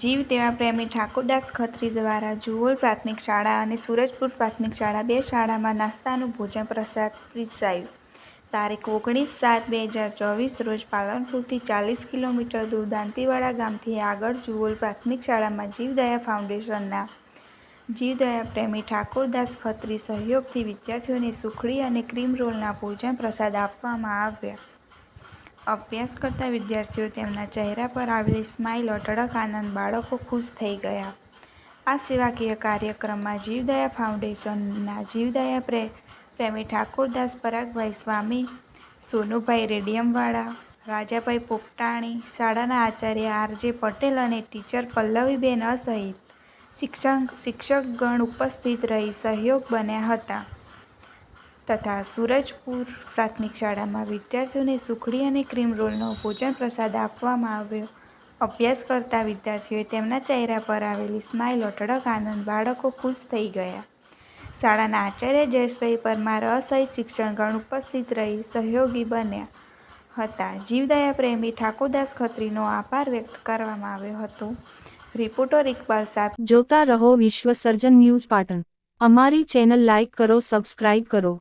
તેવા પ્રેમી ઠાકોરદાસ ખત્રી દ્વારા જુઓલ પ્રાથમિક શાળા અને સુરજપુર પ્રાથમિક શાળા બે શાળામાં નાસ્તાનું ભોજન પ્રસાદ પીરસાયું. તારીખ ઓગણીસ સાત બે હજાર ચોવીસ રોજ પાલનપુરથી ચાલીસ કિલોમીટર દૂર દાંતીવાડા ગામથી આગળ જુઓલ પ્રાથમિક શાળામાં જીવદયા ફાઉન્ડેશનના જીવદયા પ્રેમી ઠાકોરદાસ ખત્રી સહયોગથી વિદ્યાર્થીઓને સુખડી અને ક્રીમ રોલના ભોજન પ્રસાદ આપવામાં આવ્યા. અભ્યાસ કરતા વિદ્યાર્થીઓ તેમના ચહેરા પર આવેલી સ્માઇલ અઢળક આનંદ બાળકો ખુશ થઈ ગયા. આ સેવાકીય કાર્યક્રમમાં જીવદયા ફાઉન્ડેશનના જીવદયા પ્રે, પ્રેમી ઠાકોરદાસ પરાગભાઈ સ્વામી, સોનુભાઈ રેડિયમવાળા, રાજાભાઈ પોપટાણી, શાળાના આચાર્ય આરજે પટેલ અને ટીચર પલ્લવીબેન સહિત શિક્ષણ, શિક્ષકગણ ઉપસ્થિત રહી સહયોગ બન્યા હતા. તથા સુરજપુર પ્રાથમિક શાળામાં વિદ્યાર્થીઓને સુખડી અને ક્રીમ રોલનો ભોજન પ્રસાદ આપવામાં આવ્યો. અભ્યાસ કરતા વિદ્યાર્થીઓએ તેમના ચહેરા પર આવેલી સ્માઇલ અઢળક આનંદ, બાળકો ખુશ થઈ ગયા. શાળાના આચાર્ય જયેશભાઈ પરમાર અસહિત શિક્ષણગણ ઉપસ્થિત રહી સહયોગી બન્યા હતા. જીવદયા પ્રેમી ઠાકોરદાસ ખત્રીનો આભાર વ્યક્ત કરવામાં આવ્યો હતો. રિપોર્ટર ઇકબાલ સાથે જોતા રહો વિશ્વ સર્જન ન્યૂઝ પાટણ. અમારી ચેનલ લાઇક કરો, સબસ્ક્રાઇબ કરો.